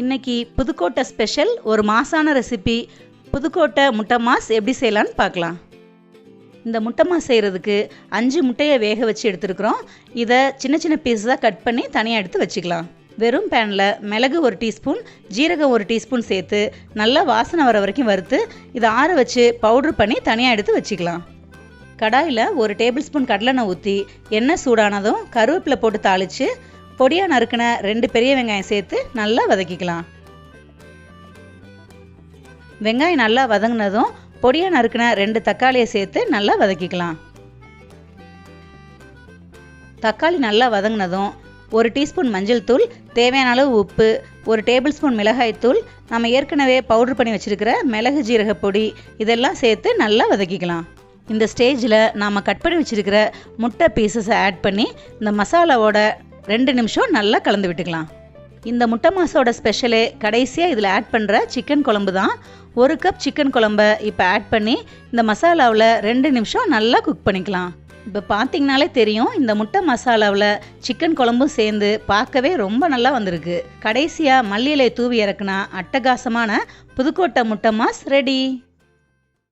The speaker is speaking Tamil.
இன்னைக்கு புதுக்கோட்டை ஸ்பெஷல் ஒரு மாசான ரெசிபி புதுக்கோட்டை முட்டை மாஸ் எப்படி செய்யலான்னு பார்க்கலாம். இந்த முட்டை மாஸ் செய்கிறதுக்கு அஞ்சு முட்டையை வேக வச்சு எடுத்துருக்குறோம். இதை சின்ன சின்ன பீஸாக கட் பண்ணி தனியாக எடுத்து வச்சுக்கலாம். வெறும் பேனில் மிளகு ஒரு டீஸ்பூன் ஜீரகம் ஒரு டீஸ்பூன் சேர்த்து நல்லா வாசனை வர வரைக்கும் வறுத்து இதை ஆற வச்சு பவுட்ரு பண்ணி தனியாக எடுத்து வச்சுக்கலாம். கடாயில் ஒரு டேபிள் ஸ்பூன் கடலெண்ணெய் ஊற்றி எண்ணெய் சூடானதும் கருவேப்பிலை போட்டு தாளித்து பொடியாக நறுக்கின ரெண்டு பெரிய வெங்காயம் சேர்த்து நல்லா வதக்கிக்கலாம். வெங்காயம் நல்லா வதங்கினதும் பொடியாக நறுக்கின ரெண்டு தக்காளியை சேர்த்து நல்லா வதக்கிக்கலாம். தக்காளி நல்லா வதங்கினதும் ஒரு டீஸ்பூன் மஞ்சள் தூள் தேவையான அளவு உப்பு ஒரு டேபிள் ஸ்பூன் மிளகாய் தூள் நம்ம ஏற்கனவே பவுட்ரு பண்ணி வச்சுருக்கிற மிளகு ஜீரக பொடி இதெல்லாம் சேர்த்து நல்லா வதக்கிக்கலாம். இந்த ஸ்டேஜில் நாம் கட் பண்ணி வச்சுருக்கிற முட்டை பீசஸை ஆட் பண்ணி இந்த மசாலாவோட ரெண்டு நிமிஷம் நல்லா கலந்து விட்டுக்கலாம். இந்த முட்டை மாசோட ஸ்பெஷலே கடைசியாக இதில் ஆட் பண்ணுற சிக்கன் குழம்பு தான். ஒரு கப் சிக்கன் குழம்ப இப்போ ஆட் பண்ணி இந்த மசாலாவில் ரெண்டு நிமிஷம் நல்லா குக் பண்ணிக்கலாம். இப்போ பார்த்தீங்கனாலே தெரியும் இந்த முட்டை மசாலாவில் சிக்கன் குழம்பும் சேர்ந்து பார்க்கவே ரொம்ப நல்லா வந்திருக்கு. கடைசியாக மல்லியலை தூவி இறக்குனா அட்டகாசமான புதுக்கோட்டை முட்டை மாஸ் ரெடி